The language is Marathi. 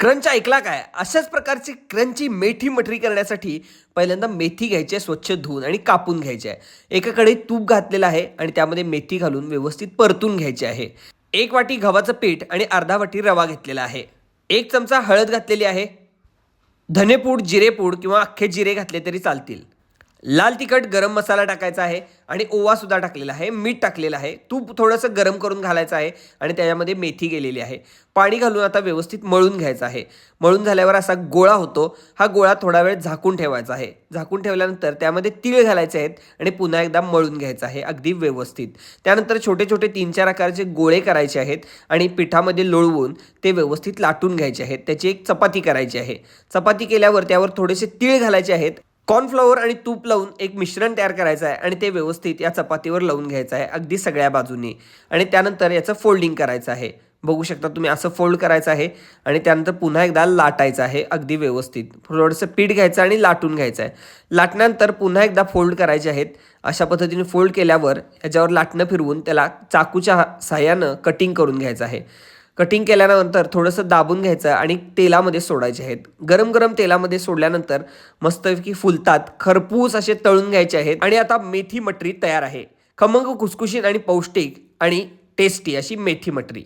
क्रंच ऐकला काय? अशाच प्रकारची क्रंची मेथी मटरी करण्यासाठी पहिल्यांदा मेथी घ्यायची आहे स्वच्छ धुवून आणि कापून घ्यायची आहे. एकाकडे तूप घातलेलं आहे आणि त्यामध्ये मेथी घालून व्यवस्थित परतून घ्यायची आहे. एक वाटी गव्हाचं पीठ आणि अर्धा वाटी रवा घेतलेला आहे. एक चमचा हळद घातलेली आहे. धनेपूड जिरेपूड किंवा अख्खे जिरे घातले तरी चालतील. लाल तिखट गरम मसाला टाकायचा आहे आणि ओवासुद्धा टाकलेला आहे मीठ टाकलेलं आहे. तूप थोडंसं गरम करून घालायचं आहे आणि त्याच्यामध्ये मेथी गेलेली आहे. पाणी घालून आता व्यवस्थित मळून घ्यायचं आहे. मळून झाल्यावर असा गोळा होतो. हा गोळा थोडा वेळ झाकून ठेवायचा आहे. झाकून ठेवल्यानंतर त्यामध्ये तीळ घालायचे आहेत आणि पुन्हा एकदा मळून घ्यायचं आहे अगदी व्यवस्थित. त्यानंतर छोटे छोटे तीन चार आकाराचे गोळे करायचे आहेत आणि पिठामध्ये लोळवून ते व्यवस्थित लाटून घ्यायचे आहेत. त्याची एक चपाती करायची आहे. चपाती केल्यावर त्यावर थोडेसे तीळ घालायचे आहेत कॉर्नफ्लॉवर आणि तूप लावून एक मिश्रण तयार करायचं आहे आणि ते व्यवस्थित या चपातीवर लावून घ्यायचं आहे अगदी सगळ्या बाजूनी. आणि त्यानंतर याचं फोल्डिंग करायचं आहे. बघू शकता तुम्ही असं फोल्ड करायचं आहे आणि त्यानंतर पुन्हा एकदा लाटायचं आहे अगदी व्यवस्थित. थोडंसं पीठ घ्यायचं आणि लाटून घ्यायचं आहे. लाटण्यानंतर पुन्हा एकदा फोल्ड करायचे आहेत. अशा पद्धतीने फोल्ड केल्यावर याच्यावर लाटणं फिरवून त्याला चाकूच्या साह्यानं कटिंग करून घ्यायचं आहे. कटिंग केल्यानंतर थोडंसं दाबून घ्यायचं आणि तेलामध्ये सोडायचे आहेत. गरम गरम तेलामध्ये सोडल्यानंतर मस्तपैकी फुलतात खरपूस असे तळून घ्यायचे आहेत आणि आता मेथी मटरी तयार आहे. खमंग कुसकुशीत आणि पौष्टिक आणि टेस्टी अशी मेथी मटरी.